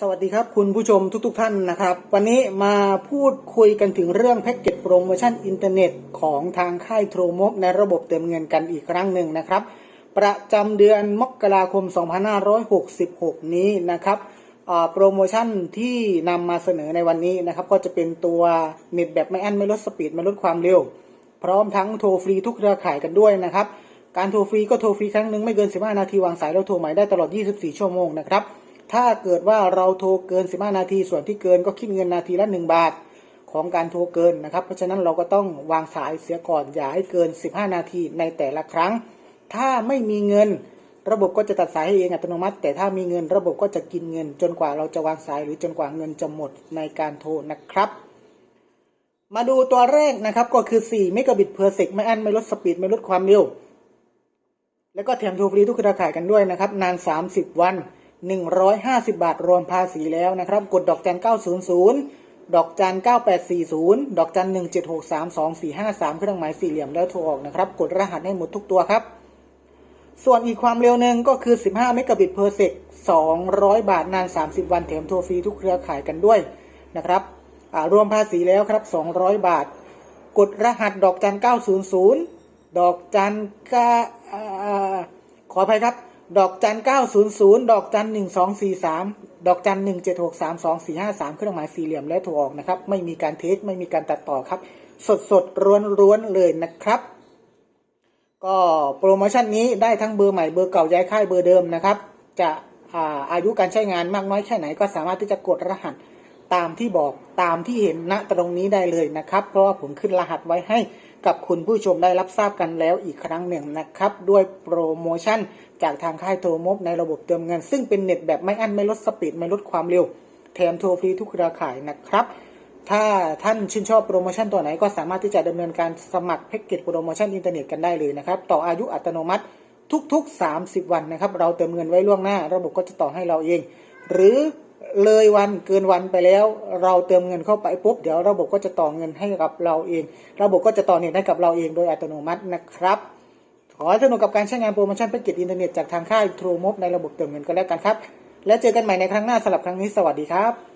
สวัสดีครับคุณผู้ชมทุกๆทท่านนะครับ วันนี้มาพูดคุยกันถึงเรื่องแพ็กเกจโปรโมชั่นอินเทอร์เน็ตของทางค่ายโทรมบในระบบเติมเงินกันอีกครั้งหนึ่งนะครับ ประจำเดือนมกราคม 2566 นี้นะครับโปรโมชั่นที่นำมาเสนอในวันนี้นะครับ ก็จะเป็นตัวเน็ตแบบไม่อั้นไม่ลดสปีดไม่ลดความเร็ว พร้อมทั้งโทรฟรีทุกเครือข่ายกันด้วยนะครับ การโทรฟรีก็โทรฟรีครั้งหนึ่งไม่เกิน 15 นาทีวางสายแล้วโทรใหม่ได้ตลอด 24 ชั่วโมงนะครับ ถ้าเกิดว่าเราโทรเกิน 15 นาที ส่วนที่เกินก็คิดเงินนาทีละ 1 บาทของการโทรเกินนะครับ เพราะฉะนั้นเราก็ต้องวางสายเสียก่อนอย่าให้เกิน 15 นาทีในแต่ละครั้ง ถ้าไม่มีเงิน ระบบก็จะตัดสายให้เองอัตโนมัติ แต่ถ้ามีเงินระบบก็จะกินเงิน จนกว่าเราจะวางสายหรือจนกว่าเงินจะหมดในการโทรนะครับ มาดูตัวแรกนะครับก็คือ 4 เมกะบิตเพอร์เซกไม่อั้นไม่ลดสปีดไม่ลดความเร็ว แล้วก็แถมโทรฟรีทุกเครือข่ายกันด้วยนะครับนาน 30 วัน 150 บาทรวมภาษีแล้วนะครับ กดดอกจัน 900 ดอกจัน 9840 ดอกจัน 17632 453เครื่องหมายสี่เหลี่ยมแล้วโทรออกนะครับ กดรหัสให้หมดทุกตัวครับ ส่วนอีกความเร็วหนึ่งก็คือ 15 เมกะบิตเพอร์เซก200 บาทนาน 30 วันแถมโทรฟรีทุกเครือข่ายกันด้วยนะครับรวมภาษีแล้วครับ 200 บาท กดรหัสดอกจัน 900 ดอกจันก้าขออภัยครับ ดอกจัน900ดอกจัน1243ดอกจัน17632 453เครื่องหมายสี่เหลี่ยมและโทรออกนะครับ ไม่มีการเทคไม่มีการตัดต่อครับ สดสดร้วนร้วนเลยนะครับ ก็โปรโมชั่นนี้ได้ทั้งเบอร์ใหม่เบอร์เก่าย้ายค่ายเบอร์เดิมนะครับ จะอาอายุการใช้งานมากน้อยแค่ไหนก็สามารถที่จะกดรหัสตามที่บอกตามที่เห็นณตรงนี้ได้เลยนะครับ เพราะว่าผมขึ้นรหัสไว้ให้ กับคุณผู้ชมได้รับทราบกันแล้วอีกครั้งหนึ่งนะครับ ด้วยโปรโมชั่นจากทางค่ายโทรมบในระบบเติมเงิน ซึ่งเป็นเน็ตแบบไม่อั้นไม่ลดสปีดไม่ลดความเร็ว แถมโทรฟรีทุกเครือข่ายนะครับ ถ้าท่านชื่นชอบโปรโมชั่นตัวไหนก็สามารถที่จะดำเนินการสมัครแพ็กเกจโปรโมชั่นอินเทอร์เน็ตกันได้เลยนะครับ ต่ออายุอัตโนมัติทุกๆ 30 วันนะครับ เราเติมเงินไว้ล่วงหน้า ระบบก็จะต่อให้เราเอง หรือ เลยวันเกินวันไปแล้ว เราเติมเงินเข้าไปปุ๊บเดี๋ยวระบบก็จะต่อเงินให้กับเราเอง ระบบก็จะต่อเน็ตให้กับเราเองโดยอัตโนมัตินะครับขอสนุกกับการใช้งานโปรโมชั่นแพ็กเกจอินเทอร์เน็ตจากทางค่ายทรูมบในระบบเติมเงินก็แล้วกันครับ แล้วเจอกันใหม่ในครั้งหน้าสำหรับครั้งนี้สวัสดีครับ